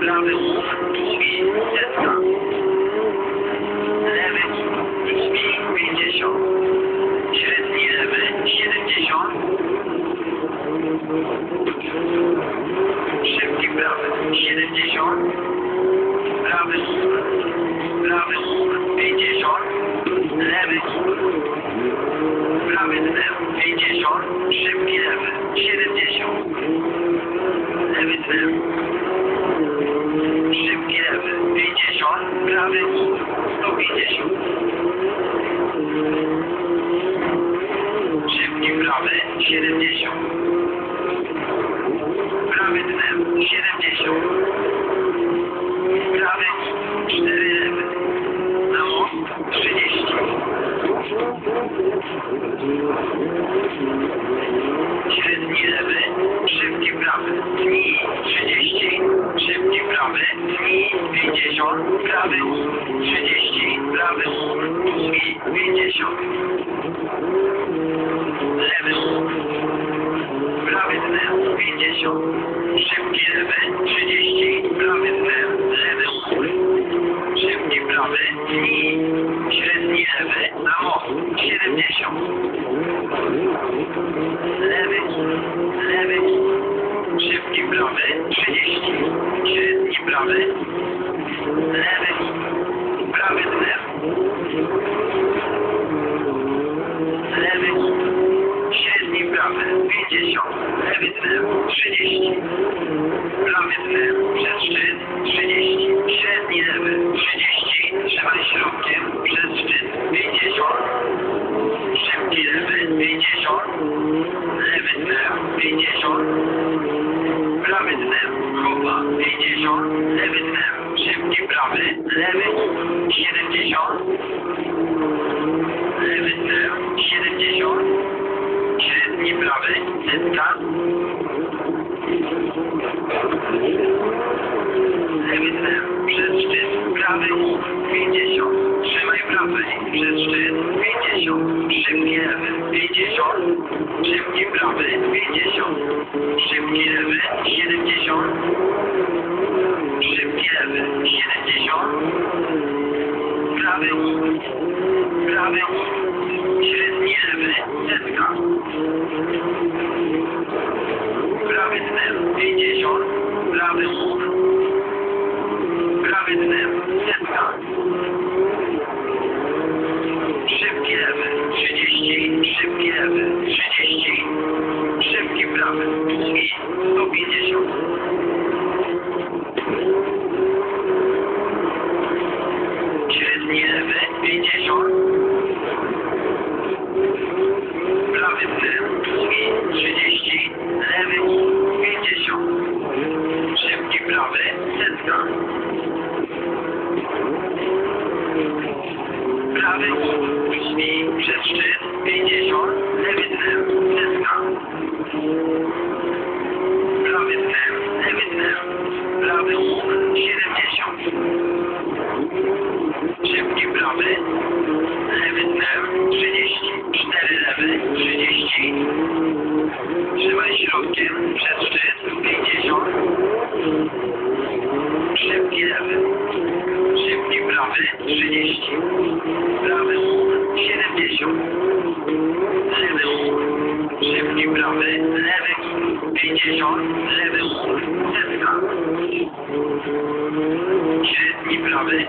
prawy łuk, długi, setka. Lewy długi, 50. Średni lewy, 70. Szybki prawy, 70. Prawy prawy łuk, 50. Lewy prawy tnem, 50. Szybki lewy, 70. Tnem. Szybki lewy, 50. Prawy łuk, 150. Szybki prawy, 70. 50, prawy łuk 30, prawy łuk długi 50. Lewy prawy tnem 50, szybki lewy 30, prawy tnem, lewy szybki prawy, tnij, średni lewy, na most 70. Lewy, lewy, szybki prawy, 30, średni prawy, lewy, prawy tnem, lewy, średni prawy, 50, lewy tnem, 30, prawy tnem, przed szczyt, 30, średni lewy, 30, trzymaj środkiem, przed szczyt, 50, szybki lewy, 50, lewy tnem, 50, prawy tnem, chowa, 50, lewy tnem, szybki prawy, lewy, 70, lewy tnem, 70, średni prawy, setka, lewy tnem, przed szczyt, prawy 50, trzymaj prawy, przed szczyt, szybki prawy 50, szybki lewy 70, szybki lewy 70, prawy nikt, prawy nikt, średni lewy setka, prawy dnem 50, prawy łuk, prawy dnem 70. Łuk, długi, przed szczyt, 50, lewy tnem, setka. Prawy tnem, lewy tnem, prawy łuk, 70. Szybki lewy tnem, 30, 4 lewy, 30. Trzymaj środkiem, przed szczyt, 50. Szybki lewy, szybki prawy, 30. Prawy łuk, 70. Lewy prawy, lewy łuk, 50. Lewy łuk, setka. Średni prawy,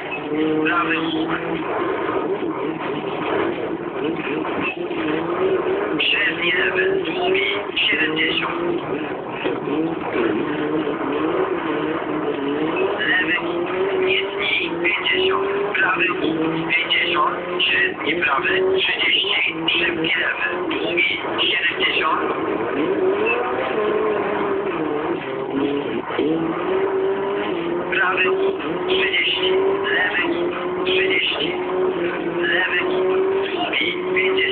prawy łuk. Średni lewy, długi, 70. trzydzieści gniew, siedemdziesiąt. Prawy trzydzieści, lewy trzydzieści, lewy drugi pięćdziesiąt.